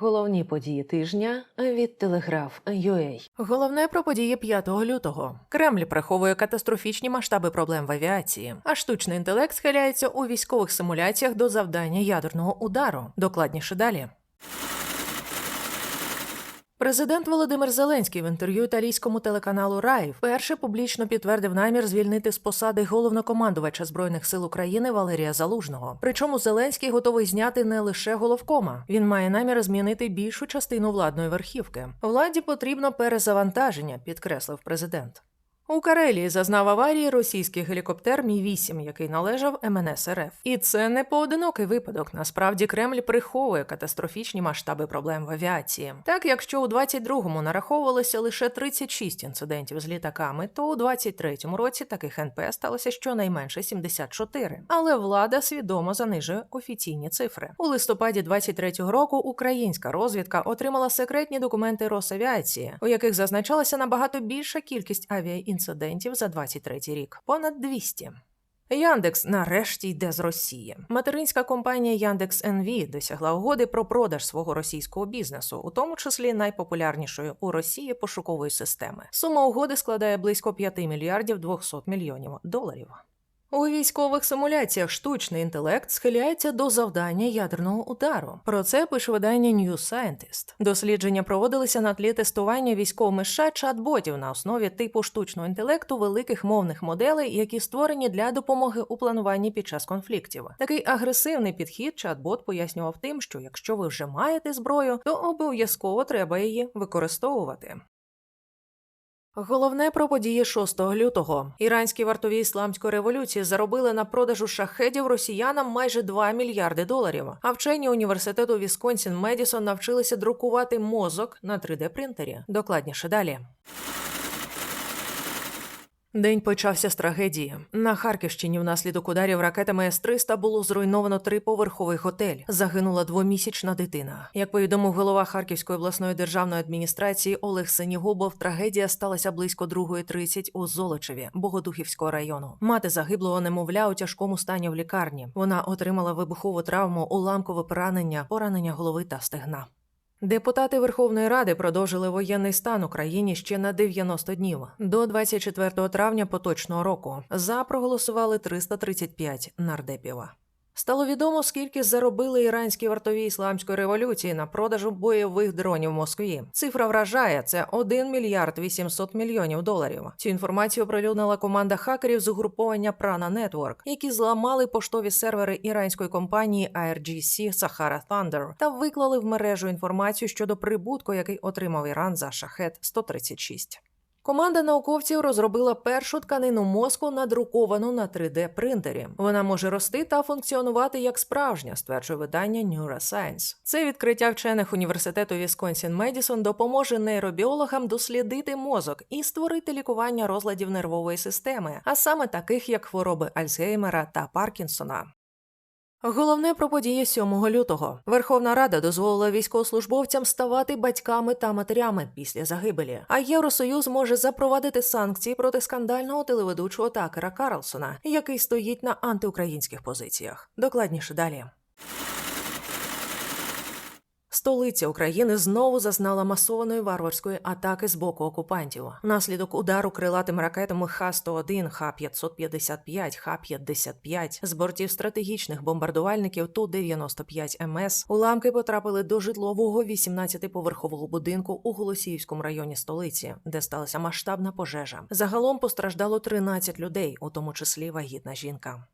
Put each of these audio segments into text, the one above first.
Головні події тижня від телеграф UA. Головне про події 5 лютого. Кремль приховує катастрофічні масштаби проблем в авіації, а штучний інтелект схиляється у військових симуляціях до завдання ядерного удару. Докладніше далі. Президент Володимир Зеленський в інтерв'ю італійському телеканалу Рай вперше публічно підтвердив намір звільнити з посади головнокомандувача збройних сил України Валерія Залужного. Причому Зеленський готовий зняти не лише головкома. Він має намір змінити більшу частину владної верхівки. Владі потрібно перезавантаження, підкреслив президент. У Карелії зазнав аварії російський гелікоптер Мі 8 який належав МНС РФ. І це не поодинокий випадок. Насправді Кремль приховує катастрофічні масштаби проблем в авіації. Так, якщо у 22-му нараховувалося лише 36 інцидентів з літаками, то у 23-му році таких НП сталося щонайменше 74. Але влада свідомо занижує офіційні цифри. У листопаді 23-го року українська розвідка отримала секретні документи Росавіації, у яких зазначалася набагато більша кількість авіаінцидентів за 23-й рік понад 200. Яндекс нарешті йде з Росії. Материнська компанія Яндекс НВ досягла угоди про продаж свого російського бізнесу, у тому числі найпопулярнішої у Росії пошукової системи. Сума угоди складає близько 5 мільярдів 200 мільйонів доларів. У військових симуляціях штучний інтелект схиляється до завдання ядерного удару. Про це пише видання New Scientist. Дослідження проводилися на тлі тестування військовими США чат-ботів на основі типу штучного інтелекту великих мовних моделей, які створені для допомоги у плануванні під час конфліктів. Такий агресивний підхід чат-бот пояснював тим, що якщо ви вже маєте зброю, то обов'язково треба її використовувати. Головне про події 6 лютого. Іранські вартові ісламської революції заробили на продажу шахедів росіянам майже 2 мільярди доларів. А вчені університету Вісконсін Медісон навчилися друкувати мозок на 3D-принтері. Докладніше далі. День почався з трагедії. На Харківщині внаслідок ударів ракетами С-300 було зруйновано триповерховий готель. Загинула двомісячна дитина. Як повідомив голова Харківської обласної державної адміністрації Олег Синігубов, трагедія сталася близько 2.30 у Золочеві, Богодухівського району. Мати загиблого немовля у тяжкому стані в лікарні. Вона отримала вибухову травму, уламкове поранення, поранення голови та стегна. Депутати Верховної Ради продовжили воєнний стан у країні ще на 90 днів до 24 травня поточного року. За проголосували 335 нардепів. Стало відомо, скільки заробили іранські вартові ісламської революції на продажу бойових дронів в Москві. Цифра вражає це 1 мільярд 800 мільйонів доларів. Цю інформацію оприлюднила команда хакерів з угруповання Prana Network, які зламали поштові сервери іранської компанії IRGC Sahara Thunder та виклали в мережу інформацію щодо прибутку, який отримав Іран за шахет 136. Команда науковців розробила першу тканину мозку, надруковану на 3D-принтері. Вона може рости та функціонувати як справжня, стверджує видання Neuroscience. Це відкриття вчених університету Вісконсін Медісон допоможе нейробіологам дослідити мозок і створити лікування розладів нервової системи, а саме таких як хвороби Альцгеймера та Паркінсона. Головне про події 7 лютого. Верховна Рада дозволила військовослужбовцям ставати батьками та матерями після загибелі. А Євросоюз може запровадити санкції проти скандального телеведучого Такера Карлсона, який стоїть на антиукраїнських позиціях. Докладніше далі. Столиця України знову зазнала масованої варварської атаки з боку окупантів. Внаслідок удару крилатими ракетами Х-101, Х-555, Х-55 з бортів стратегічних бомбардувальників Ту-95 МС уламки потрапили до житлового 18-поверхового будинку у Голосіївському районі столиці, де сталася масштабна пожежа. Загалом постраждало 13 людей, у тому числі вагітна жінка.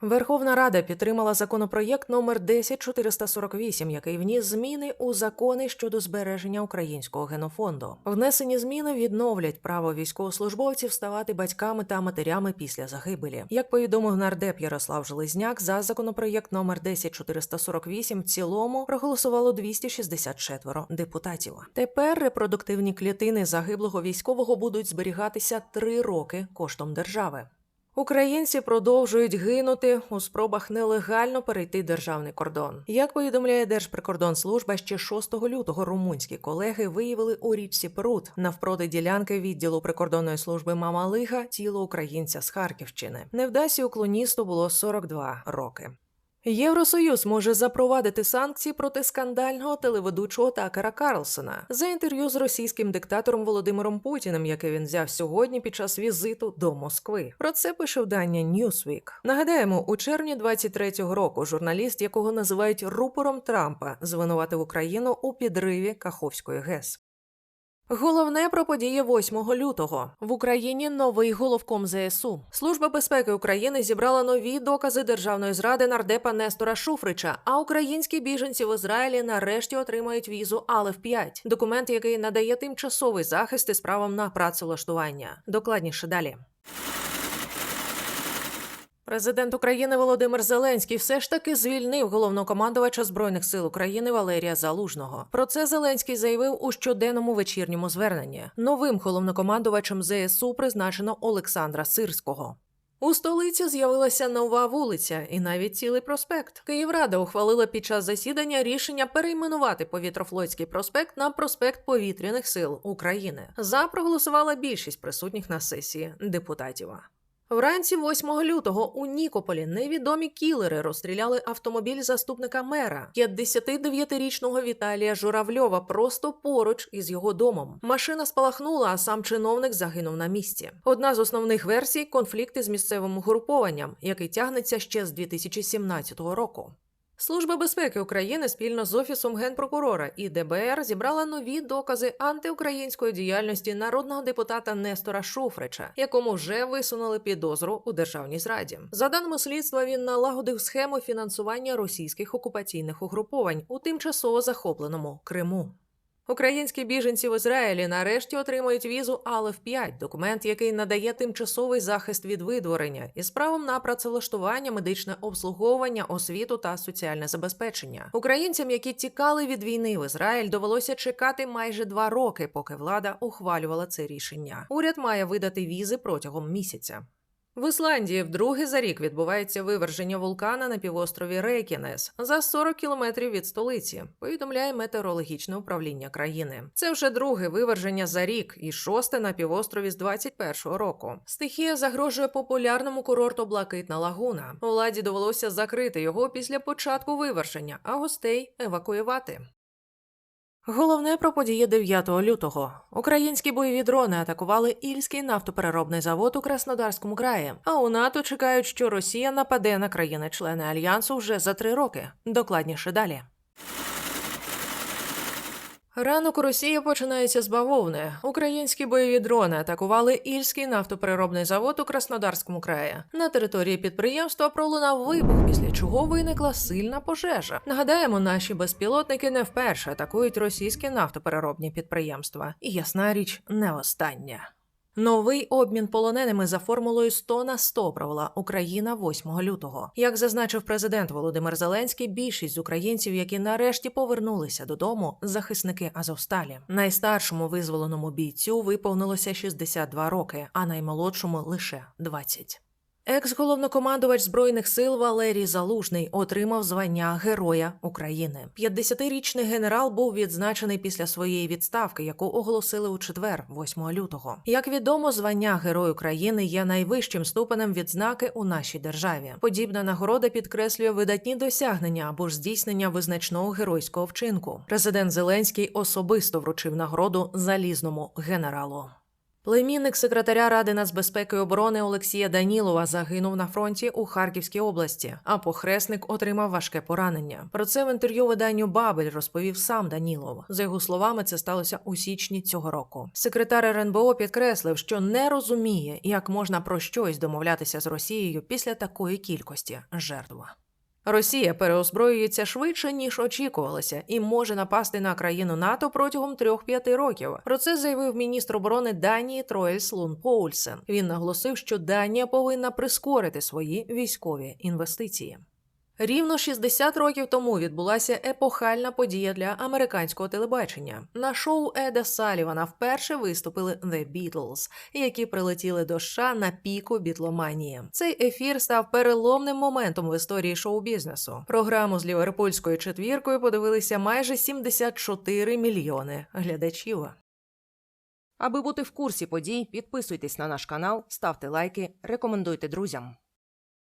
Верховна Рада підтримала законопроєкт номер 10448, який вніс зміни у закони щодо збереження українського генофонду. Внесені зміни відновлять право військовослужбовців ставати батьками та матерями після загибелі. Як повідомив нардеп Ярослав Железняк, за законопроєкт номер 10448 в цілому проголосувало 264 депутатів. Тепер репродуктивні клітини загиблого військового будуть зберігатися три роки коштом держави. Українці продовжують гинути у спробах нелегально перейти державний кордон. Як повідомляє Держприкордонслужба, ще 6 лютого румунські колеги виявили у річці Прут навпроти ділянки відділу прикордонної служби Мамалига тіло українця з Харківщини. Невдасі уклоністу було 42 роки. Євросоюз може запровадити санкції проти скандального телеведучого Такера Карлсона за інтерв'ю з російським диктатором Володимиром Путіним, яке він взяв сьогодні під час візиту до Москви. Про це пише видання Newsweek. Нагадаємо, у червні 23-го року журналіст, якого називають рупором Трампа, звинуватив Україну у підриві Каховської ГЕС. Головне про події 8 лютого в Україні новий головком ЗСУ. Служба безпеки України зібрала нові докази державної зради нардепа Нестора Шуфрича. А українські біженці в Ізраїлі нарешті отримають візу алеф 5 документ, який надає тимчасовий захист із правом на працевлаштування. Докладніше далі. Президент України Володимир Зеленський все ж таки звільнив головнокомандувача збройних сил України Валерія Залужного. Про це Зеленський заявив у щоденному вечірньому зверненні. Новим головнокомандувачем ЗСУ призначено Олександра Сирського. У столиці з'явилася нова вулиця і навіть цілий проспект. Київрада ухвалила під час засідання рішення перейменувати повітрофлотський проспект на проспект повітряних сил України. За проголосувала більшість присутніх на сесії депутатів. Вранці 8 лютого у Нікополі невідомі кілери розстріляли автомобіль заступника мера 59-річного Віталія Журавльова просто поруч із його домом. Машина спалахнула, а сам чиновник загинув на місці. Одна з основних версій конфлікти з місцевим угрупованням, який тягнеться ще з 2017 року. Служба безпеки України спільно з офісом генпрокурора і ДБР зібрала нові докази антиукраїнської діяльності народного депутата Нестора Шуфрича, якому вже висунули підозру у державній зраді. За даними слідства, він налагодив схему фінансування російських окупаційних угруповань у тимчасово захопленому Криму. Українські біженці в Ізраїлі нарешті отримають візу Алев 5 документ, який надає тимчасовий захист від видворення із правом на працевлаштування, медичне обслуговування, освіту та соціальне забезпечення. Українцям, які тікали від війни в Ізраїль, довелося чекати майже два роки, поки влада ухвалювала це рішення. Уряд має видати візи протягом місяця. В Ісландії вдруге за рік відбувається виверження вулкана на півострові Рейкінес за 40 кілометрів від столиці. Повідомляє метеорологічне управління країни. Це вже друге виверження за рік і шосте на півострові з 21-го року. Стихія загрожує популярному курорту Блакитна Лагуна. Владі довелося закрити його після початку виверження, а гостей евакуювати. Головне про події 9 лютого. Українські бойові дрони атакували Ільський нафтопереробний завод у Краснодарському краї. А у НАТО чекають, що Росія нападе на країни-члени альянсу вже за три роки. Докладніше далі. Ранок у Росії починається з бавовни. Українські бойові дрони атакували Ільський нафтопереробний завод у Краснодарському краї. На території підприємства пролунав вибух, після чого виникла сильна пожежа. Нагадаємо, наші безпілотники не вперше атакують російські нафтопереробні підприємства. І ясна річ, не остання. Новий обмін полоненими за формулою 100 на 100 провела Україна 8 лютого. Як зазначив президент Володимир Зеленський, більшість українців, які нарешті повернулися додому, захисники Азовсталі. Найстаршому визволеному бійцю виповнилося 62 роки, а наймолодшому лише 20. Екс-головнокомандувач збройних сил Валерій Залужний отримав звання Героя України. 50-річний генерал був відзначений після своєї відставки, яку оголосили у четвер, 8 лютого. Як відомо, звання Герой України є найвищим ступенем відзнаки у нашій державі. Подібна нагорода підкреслює видатні досягнення або ж здійснення визначного геройського вчинку. Президент Зеленський особисто вручив нагороду залізному генералу. Племінник секретаря Ради нацбезпеки і оборони Олексія Данілова загинув на фронті у Харківській області, а похресник отримав важке поранення. Про це в інтерв'ю виданню Бабель розповів сам Данілов. За його словами, це сталося у січні цього року. Секретар РНБО підкреслив, що не розуміє, як можна про щось домовлятися з Росією після такої кількості жертв. Росія переозброюється швидше ніж очікувалося, і може напасти на країну НАТО протягом 3-5 років. Про це заявив міністр оборони Данії Троєс Лун Поульсен. Він наголосив, що Данія повинна прискорити свої військові інвестиції. Рівно 60 років тому відбулася епохальна подія для американського телебачення. На шоу Еда Салівана вперше виступили The Beatles, які прилетіли до США на піку бітломанії. Цей ефір став переломним моментом в історії шоу-бізнесу. Програму з ліверпульською четвіркою подивилися майже 74 мільйони глядачів. Аби бути в курсі подій, підписуйтесь на наш канал, ставте лайки, рекомендуйте друзям.